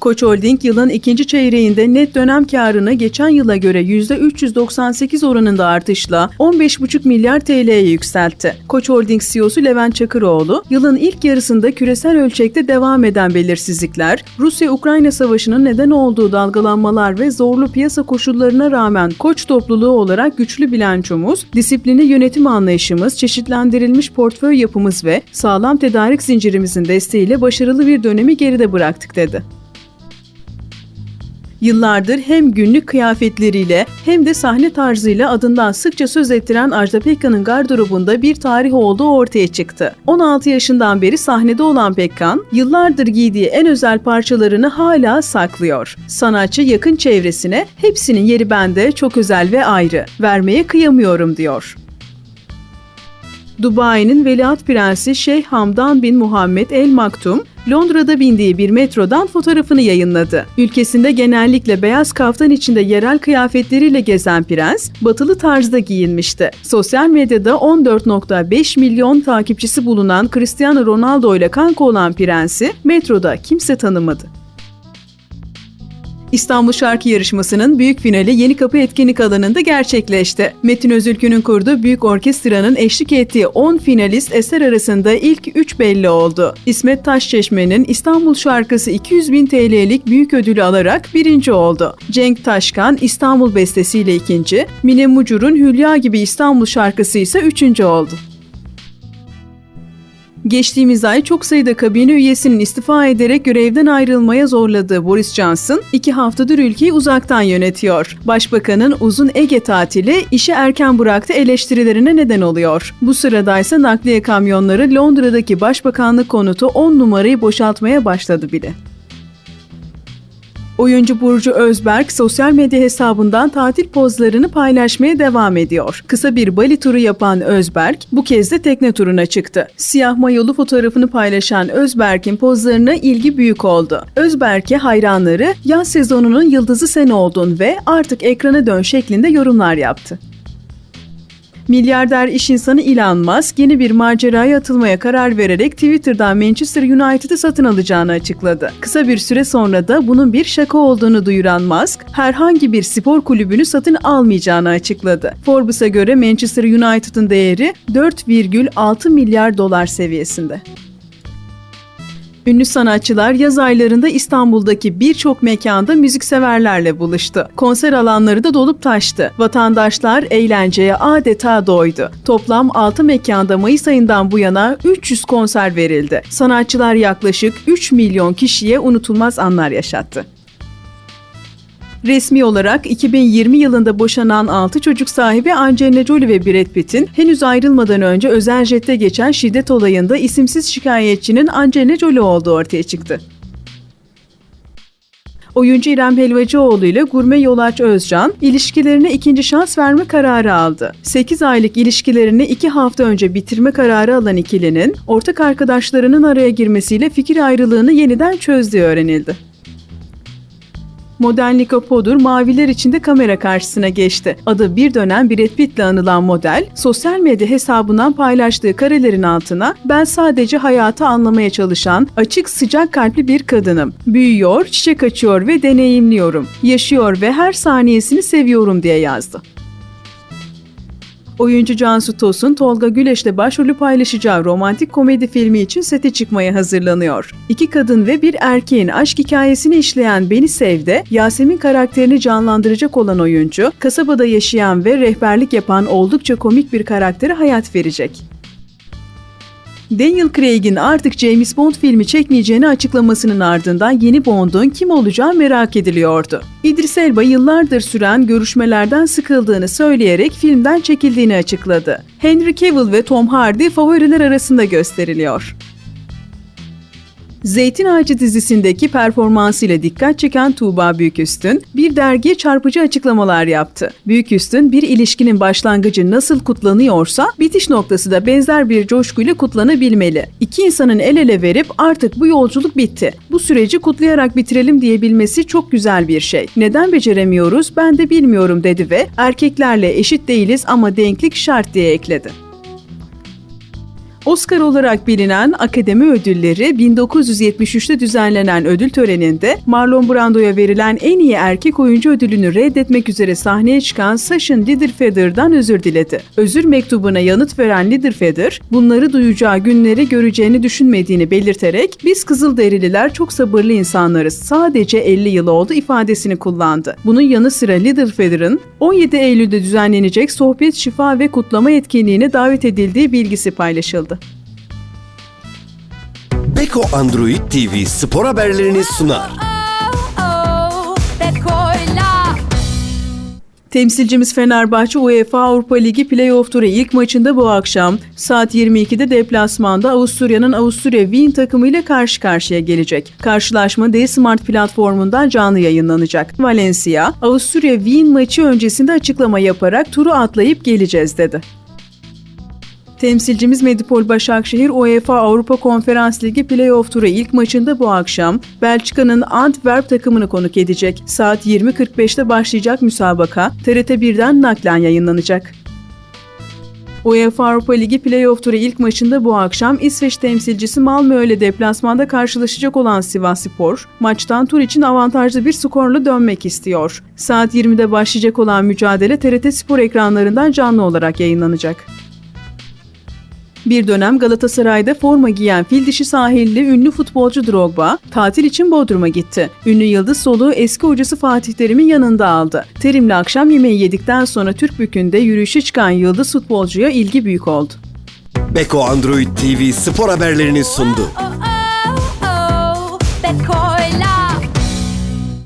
Koç Holding yılın ikinci çeyreğinde net dönem karını geçen yıla göre %398 oranında artışla 15,5 milyar TL'ye yükseltti. Koç Holding CEO'su Levent Çakıroğlu, yılın ilk yarısında küresel ölçekte devam eden belirsizlikler, Rusya-Ukrayna savaşının neden olduğu dalgalanmalar ve zorlu piyasa koşullarına rağmen Koç topluluğu olarak güçlü bilançomuz, disiplini yönetim anlayışımız, çeşitlendirilmiş portföy yapımız ve sağlam tedarik zincirimizin desteğiyle başarılı bir dönemi geride bıraktık dedi. Yıllardır hem günlük kıyafetleriyle hem de sahne tarzıyla adından sıkça söz ettiren Ajda Pekkan'ın gardırobunda bir tarih olduğu ortaya çıktı. 16 yaşından beri sahnede olan Pekkan, yıllardır giydiği en özel parçalarını hala saklıyor. Sanatçı yakın çevresine hepsinin yeri bende çok özel ve ayrı. Vermeye kıyamıyorum diyor. Dubai'nin veliaht prensi Şeyh Hamdan bin Muhammed El Maktum, Londra'da bindiği bir metrodan fotoğrafını yayınladı. Ülkesinde genellikle beyaz kaftan içinde yerel kıyafetleriyle gezen prens, batılı tarzda giyinmişti. Sosyal medyada 14.5 milyon takipçisi bulunan Cristiano Ronaldo ile kanka olan prensi metroda kimse tanımadı. İstanbul Şarkı Yarışması'nın büyük finali Yeni Kapı etkinlik alanında gerçekleşti. Metin Özülkü'nün kurduğu büyük orkestranın eşlik ettiği 10 finalist eser arasında ilk 3 belli oldu. İsmet Taşçeşme'nin İstanbul Şarkısı 200 bin TL'lik büyük ödülü alarak birinci oldu. Cenk Taşkan İstanbul bestesiyle ikinci, Mine Mucur'un Hülya gibi İstanbul şarkısı ise üçüncü oldu. Geçtiğimiz ay çok sayıda kabine üyesinin istifa ederek görevden ayrılmaya zorladığı Boris Johnson, iki haftadır ülkeyi uzaktan yönetiyor. Başbakanın uzun Ege tatili işi erken bıraktı eleştirilerine neden oluyor. Bu sırada ise nakliye kamyonları Londra'daki başbakanlık konutu 10 numarayı boşaltmaya başladı bile. Oyuncu Burcu Özberk sosyal medya hesabından tatil pozlarını paylaşmaya devam ediyor. Kısa bir Bali turu yapan Özberk bu kez de tekne turuna çıktı. Siyah mayolu fotoğrafını paylaşan Özberk'in pozlarına ilgi büyük oldu. Özberk'e hayranları yaz sezonunun yıldızı sen oldun ve artık ekrana dön şeklinde yorumlar yaptı. Milyarder iş insanı Elon Musk yeni bir maceraya atılmaya karar vererek Twitter'dan Manchester United'ı satın alacağını açıkladı. Kısa bir süre sonra da bunun bir şaka olduğunu duyuran Musk, herhangi bir spor kulübünü satın almayacağını açıkladı. Forbes'a göre Manchester United'ın değeri 4,6 milyar dolar seviyesinde. Ünlü sanatçılar yaz aylarında İstanbul'daki birçok mekanda müzikseverlerle buluştu. Konser alanları da dolup taştı. Vatandaşlar eğlenceye adeta doydu. Toplam 6 mekanda Mayıs ayından bu yana 300 konser verildi. Sanatçılar yaklaşık 3 milyon kişiye unutulmaz anlar yaşattı. Resmi olarak 2020 yılında boşanan 6 çocuk sahibi Angelina Jolie ve Brad Pitt'in henüz ayrılmadan önce özel jette geçen şiddet olayında isimsiz şikayetçinin Angelina Jolie olduğu ortaya çıktı. Oyuncu İrem Helvacıoğlu ile gurme Yolaç Özcan ilişkilerine ikinci şans verme kararı aldı. 8 aylık ilişkilerini 2 hafta önce bitirme kararı alan ikilinin ortak arkadaşlarının araya girmesiyle fikir ayrılığını yeniden çözdüğü öğrenildi. Model Nico Podur maviler içinde kamera karşısına geçti. Adı bir dönem Brad Pitt'le anılan model, sosyal medya hesabından paylaştığı karelerin altına ben sadece hayatı anlamaya çalışan, açık sıcak kalpli bir kadınım. Büyüyor, çiçek açıyor ve deneyimliyorum. Yaşıyor ve her saniyesini seviyorum diye yazdı. Oyuncu Cansu Tosun, Tolga Güleş'le başrolü paylaşacağı romantik komedi filmi için sete çıkmaya hazırlanıyor. İki kadın ve bir erkeğin aşk hikayesini işleyen Beni Sev'de Yasemin karakterini canlandıracak olan oyuncu, kasabada yaşayan ve rehberlik yapan oldukça komik bir karaktere hayat verecek. Daniel Craig'in artık James Bond filmi çekmeyeceğini açıklamasının ardından yeni Bond'un kim olacağı merak ediliyordu. İdris Elba yıllardır süren görüşmelerden sıkıldığını söyleyerek filmden çekildiğini açıkladı. Henry Cavill ve Tom Hardy favoriler arasında gösteriliyor. Zeytin Ağacı dizisindeki performansıyla dikkat çeken Tuğba Büyüküstün bir dergiye çarpıcı açıklamalar yaptı. Büyüküstün bir ilişkinin başlangıcı nasıl kutlanıyorsa bitiş noktası da benzer bir coşkuyla kutlanabilmeli. İki insanın el ele verip artık bu yolculuk bitti. Bu süreci kutlayarak bitirelim diyebilmesi çok güzel bir şey. Neden beceremiyoruz ben de bilmiyorum dedi ve erkeklerle eşit değiliz ama denklik şart diye ekledi. Oscar olarak bilinen Akademi Ödülleri 1973'te düzenlenen ödül töreninde Marlon Brando'ya verilen en iyi erkek oyuncu ödülünü reddetmek üzere sahneye çıkan Sashin Littlefather'dan özür diledi. Özür mektubuna yanıt veren Littlefather, bunları duyacağı günleri göreceğini düşünmediğini belirterek biz Kızılderililer çok sabırlı insanlarız. Sadece 50 yıl oldu ifadesini kullandı. Bunun yanı sıra Littlefather'ın 17 Eylül'de düzenlenecek sohbet, şifa ve kutlama etkinliğine davet edildiği bilgisi paylaşıldı. Beko Android TV spor haberlerini sunar. Oh, oh, Beko'yla Temsilcimiz Fenerbahçe UEFA Avrupa Ligi Playoff Turu ilk maçında bu akşam saat 22'de deplasmanda Avusturya'nın Avusturya Wien takımıyla karşı karşıya gelecek. Karşılaşma D-Smart platformundan canlı yayınlanacak. Valencia, Avusturya Wien maçı öncesinde açıklama yaparak turu atlayıp geleceğiz dedi. Temsilcimiz Medipol Başakşehir UEFA Avrupa Konferans Ligi Playoff Turu ilk maçında bu akşam Belçika'nın Antwerp takımını konuk edecek. Saat 20.45'te başlayacak müsabaka TRT 1'den naklen yayınlanacak. UEFA Avrupa Ligi Playoff Turu ilk maçında bu akşam İsveç temsilcisi Malmö ile deplasmanda karşılaşacak olan Sivasspor, maçtan tur için avantajlı bir skorla dönmek istiyor. Saat 20'de başlayacak olan mücadele TRT Spor ekranlarından canlı olarak yayınlanacak. Bir dönem Galatasaray'da forma giyen fil dişi sahilli ünlü futbolcu Drogba tatil için Bodrum'a gitti. Ünlü yıldız soluğu eski hocası Fatih Terim'in yanında aldı. Terim'le akşam yemeği yedikten sonra Türkbükü'nde yürüyüşe çıkan yıldız futbolcuya ilgi büyük oldu. Beko Android TV spor haberlerini sundu.